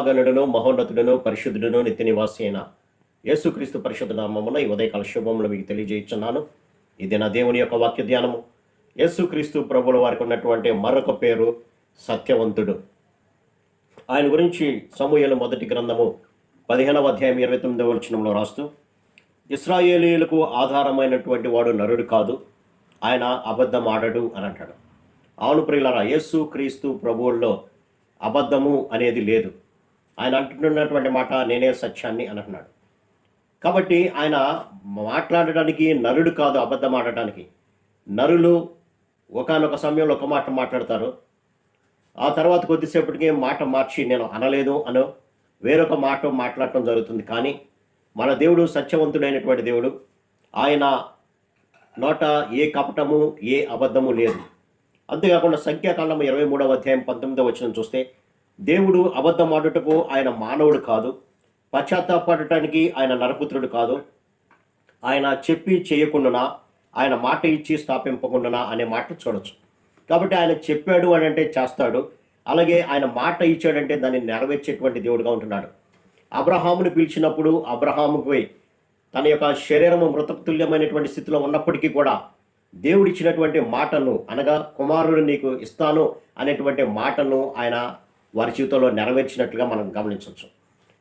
మహాగణుడను మహోన్నతుడను పరిశుద్ధుడను నిత్య నివాసి అయిన యేసుక్రీస్తు పరిశుద్ధ నామమున ఈ ఉదయకాల శుభములు మీకు తెలియజేస్తున్నాను. ఇది నా దేవుని యొక్క వాక్య ధ్యానము యేసుక్రీస్తు ప్రభుల వారికి ఉన్నటువంటి మరొక పేరు సత్యవంతుడు. ఆయన గురించి సమూహలు మొదటి గ్రంథము పదిహేనవ అధ్యాయం ఇరవై తొమ్మిదవ వచనంలో రాస్తూ ఇస్రాయేలీలకు ఆధారమైనటువంటి వాడు నరుడు కాదు ఆయన అబద్ధం ఆడడు అని అంటాడు. అవును ప్రియులారా యేసు క్రీస్తు ప్రభువుల్లో అబద్ధము అనేది లేదు. ఆయన అంటున్నటువంటి మాట నేనే సత్యాన్ని అని అంటున్నాడు కాబట్టి ఆయన మాట్లాడడానికి నరుడు కాదు అబద్ధం ఆడటానికి. నరులు ఒకానొక సమయంలో ఒక మాట మాట్లాడతారు. ఆ తర్వాత కొద్దిసేపటికి మాట మార్చి నేను అనలేదు అనో వేరొక మాట మాట్లాడటం జరుగుతుంది. కానీ మన దేవుడు సత్యవంతుడైనటువంటి దేవుడు ఆయన నోట ఏ కపటము ఏ అబద్ధము లేదు. అంతేకాకుండా సంఖ్యాకాండం ఇరవై మూడవ అధ్యాయం పంతొమ్మిదవ వచ్చిన చూస్తే దేవుడు అబద్ధం ఆడుటకు ఆయన మానవుడు కాదు పశ్చాత్తాపడటానికి ఆయన నరపుత్రుడు కాదు. ఆయన చెప్పి చేయకుండా ఆయన మాట ఇచ్చి స్థాపింపకుండా అనే మాట చూడొచ్చు. కాబట్టి ఆయన చెప్పాడు అని అంటే చేస్తాడు. అలాగే ఆయన మాట ఇచ్చాడంటే దాన్ని నెరవేర్చేటువంటి దేవుడుగా ఉంటున్నాడు. అబ్రహాముని పిలిచినప్పుడు అబ్రహాముకి తన యొక్క శరీరము మృతతుల్యమైనటువంటి స్థితిలో ఉన్నప్పటికీ కూడా దేవుడిచ్చినటువంటి మాటను అనగా కుమారుడు నీకు ఇస్తాను అనేటువంటి మాటను ఆయన వారి జీవితంలో నెరవేర్చినట్లుగా మనం గమనించవచ్చు.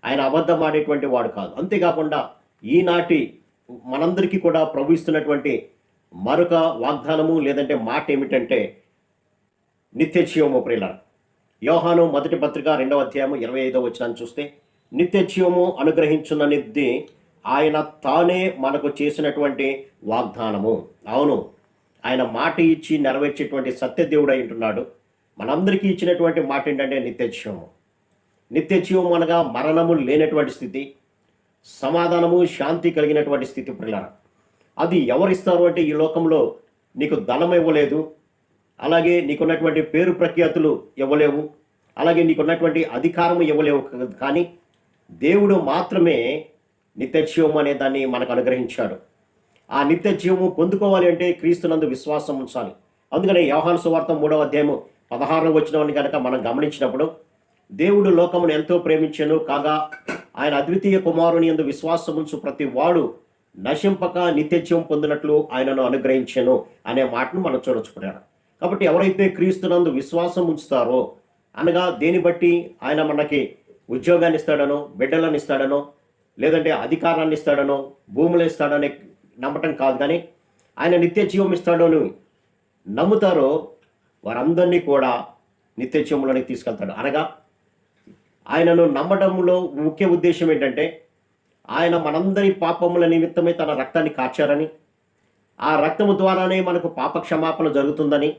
ఆయన అబద్ధం ఆడేటువంటి వాడు కాదు. అంతేకాకుండా ఈనాటి మనందరికీ కూడా ప్రభు ఇస్తున్నటువంటి మరొక వాగ్దానము లేదంటే మాట ఏమిటంటే నిత్య జీవము ప్రియుల యోహాను మొదటి పత్రిక రెండవ అధ్యాయము ఇరవై ఐదవ వచ్చినాన్ని చూస్తే నిత్య జీవము అనుగ్రహించున్ననిది ఆయన తానే మనకు చేసినటువంటి వాగ్దానము. అవును ఆయన మాట ఇచ్చి నెరవేర్చేటువంటి సత్యదేవుడు అయి ఉంటున్నాడు. మనందరికీ ఇచ్చినటువంటి మాట ఏంటంటే నిత్య జీవము అనగా మరణము లేనటువంటి స్థితి సమాధానము శాంతి కలిగినటువంటి స్థితి ప్రియులార అది ఎవరిస్తారు అంటే ఈ లోకంలో నీకు ధనం ఇవ్వలేదు అలాగే నీకున్నటువంటి పేరు ప్రఖ్యాతులు ఇవ్వలేవు అలాగే నీకున్నటువంటి అధికారం ఇవ్వలేవు కానీ దేవుడు మాత్రమే నిత్యజీవం అనే దాన్ని మనకు అనుగ్రహించాడు. ఆ నిత్యజీవము పొందుకోవాలి అంటే క్రీస్తునందు విశ్వాసం ఉంచాలి. అందుకనే యోహాను సువార్త మూడవ అధ్యాయము పదహారు వచ్చినవని కనుక మనం గమనించినప్పుడు దేవుడు లోకమును ఎంతో ప్రేమించాను కాగా ఆయన అద్వితీయ కుమారుని ఎందు విశ్వాసం ఉంచు ప్రతి వాడు నశింపక నిత్యత్యం పొందినట్లు ఆయనను అనుగ్రహించాను అనే మాటను మనం చూడొచ్చుకున్నాడు కాబట్టి ఎవరైతే క్రీస్తునందు విశ్వాసం ఉంచుతారో అనగా దేని బట్టి ఆయన మనకి ఉద్యోగాన్ని ఇస్తాడనో బిడ్డలను ఇస్తాడనో లేదంటే అధికారాన్ని ఇస్తాడనో భూములు ఇస్తాడనే నమ్మటం కాదు కానీ ఆయన నిత్య జీవం ఇస్తాడని నమ్ముతారో వారందరినీ కూడా నిత్య తీసుకెళ్తాడు. అనగా ఆయనను నమ్మడంలో ముఖ్య ఉద్దేశం ఏంటంటే ఆయన మనందరి పాపముల నిమిత్తమే తన రక్తాన్ని కాచారని ఆ రక్తము ద్వారానే మనకు పాప క్షమాపణ జరుగుతుందని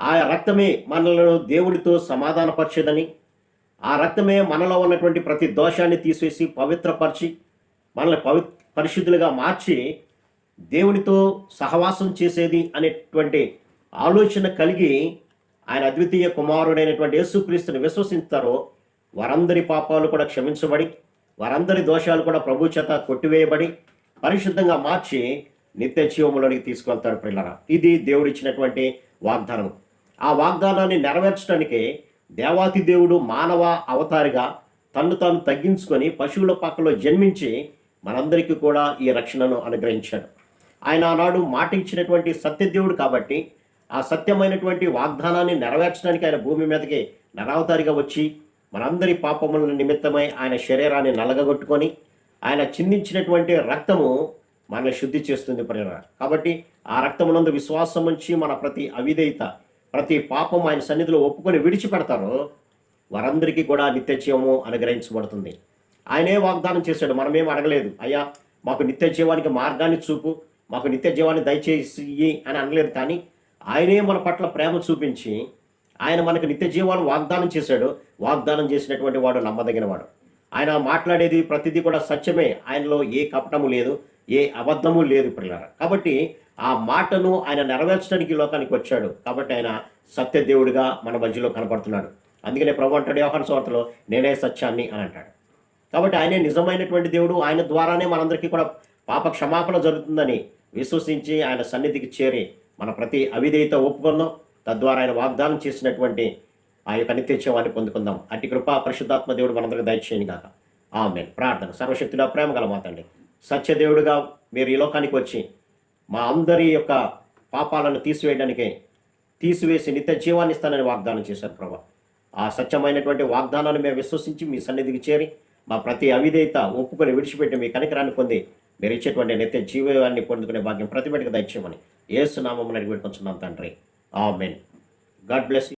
ఆ రక్తమే మనలను దేవుడితో సమాధానపరిచేదని ఆ రక్తమే మనలో ఉన్నటువంటి ప్రతి దోషాన్ని తీసేసి పవిత్రపరిచి మనల్ని పవి పరిశుద్ధులుగా మార్చి దేవునితో సహవాసం చేసేది అనేటువంటి ఆలోచన కలిగి ఆయన అద్వితీయ కుమారుడైనటువంటి యేసుక్రీస్తుని విశ్వసిస్తారో. వారందరి పాపాలు కూడా క్షమించబడి వారందరి దోషాలు కూడా ప్రభు చేత కొట్టివేయబడి పరిశుద్ధంగా మార్చి నిత్య జీవములోనికి తీసుకెళ్తాడు పిల్లరా ఇది దేవుడిచ్చినటువంటి వాగ్దానం. ఆ వాగ్దానాన్ని నెరవేర్చడానికి దేవాతి దేవుడు మానవ అవతారిగా తన్ను తాను తగ్గించుకొని పశువుల పక్కలో జన్మించి మనందరికీ కూడా ఈ రక్షణను అనుగ్రహించాడు. ఆయన ఆనాడు మాట ఇచ్చినటువంటి సత్యదేవుడు కాబట్టి ఆ సత్యమైనటువంటి వాగ్దానాన్ని నెరవేర్చడానికి ఆయన భూమి మీదకి నరావతారిగా వచ్చి మనందరి పాపముల నిమిత్తమై ఆయన శరీరాన్ని నలగగొట్టుకొని ఆయన చిందించినటువంటి రక్తము మనల్ని శుద్ధి చేస్తుంది ప్రేరణ కాబట్టి ఆ రక్తమునందు విశ్వాసం నుంచి మన ప్రతి అవిధేయత ప్రతి పాపం ఆయన సన్నిధిలో ఒప్పుకొని విడిచిపెడతారో వారందరికీ కూడా నిత్యజీవము అనుగ్రహించబడుతుంది. ఆయనే వాగ్దానం చేశాడు మనమేం అడగలేదు. అయ్యా మాకు నిత్య జీవానికి మార్గాన్ని చూపు మాకు నిత్య జీవాన్ని దయచేసి అని అనలేదు. కానీ ఆయనే మన పట్ల ప్రేమ చూపించి ఆయన మనకు నిత్య జీవాన్ని వాగ్దానం చేశాడు. వాగ్దానం చేసినటువంటి వాడు నమ్మదగిన వాడు ఆయన మాట్లాడేది ప్రతిదీ కూడా సత్యమే. ఆయనలో ఏ కపటము లేదు ఏ అబద్ధము లేదు పిల్లల కాబట్టి ఆ మాటను ఆయన నెరవేర్చడానికి లోకానికి వచ్చాడు. కాబట్టి ఆయన సత్యదేవుడిగా మన మధ్యలో కనపడుతున్నాడు అందుకనే ప్రభు అంటాడు వ్యవహార స్వార్థలో నేనే సత్యాన్ని అని అంటాడు. కాబట్టి ఆయనే నిజమైనటువంటి దేవుడు. ఆయన ద్వారానే మనందరికీ కూడా పాప క్షమాపణ జరుగుతుందని విశ్వసించి ఆయన సన్నిధికి చేరి మన ప్రతి అవిధేయత ఒప్పుకుందాం తద్వారా ఆయన వాగ్దానం చేసినటువంటి ఆ యొక్క నిత్యత్యవాన్ని పొందుకుందాం. అట్టి కృపా పరిశుద్ధాత్మ దేవుడు మనందరికీ దయచేయని కాక ఆమె ప్రార్థన సర్వశక్తిలో ప్రేమ గల మాతండి సత్యదేవుడుగా మీరు ఈ లోకానికి వచ్చి మా అందరి యొక్క పాపాలను తీసివేయడానికి తీసివేసి నిత్య జీవాన్ని ఇస్తానని వాగ్దానం చేశారు ప్రభా. ఆ సత్యమైనటువంటి వాగ్దానాన్ని మేము విశ్వసించి మీ సన్నిధికి చేరి మా ప్రతి అవిధేయత ఒప్పుకొని విడిచిపెట్టి మీ కనికరాన్ని పొంది మీరు ఇచ్చేటువంటి నిత్య జీవాన్ని పొందుకునే భాగ్యం ప్రతి దయచేయమని ఏసునామం అడిగి పెట్టుకుంటున్నాం తండ్రి. ఆమెన్. God bless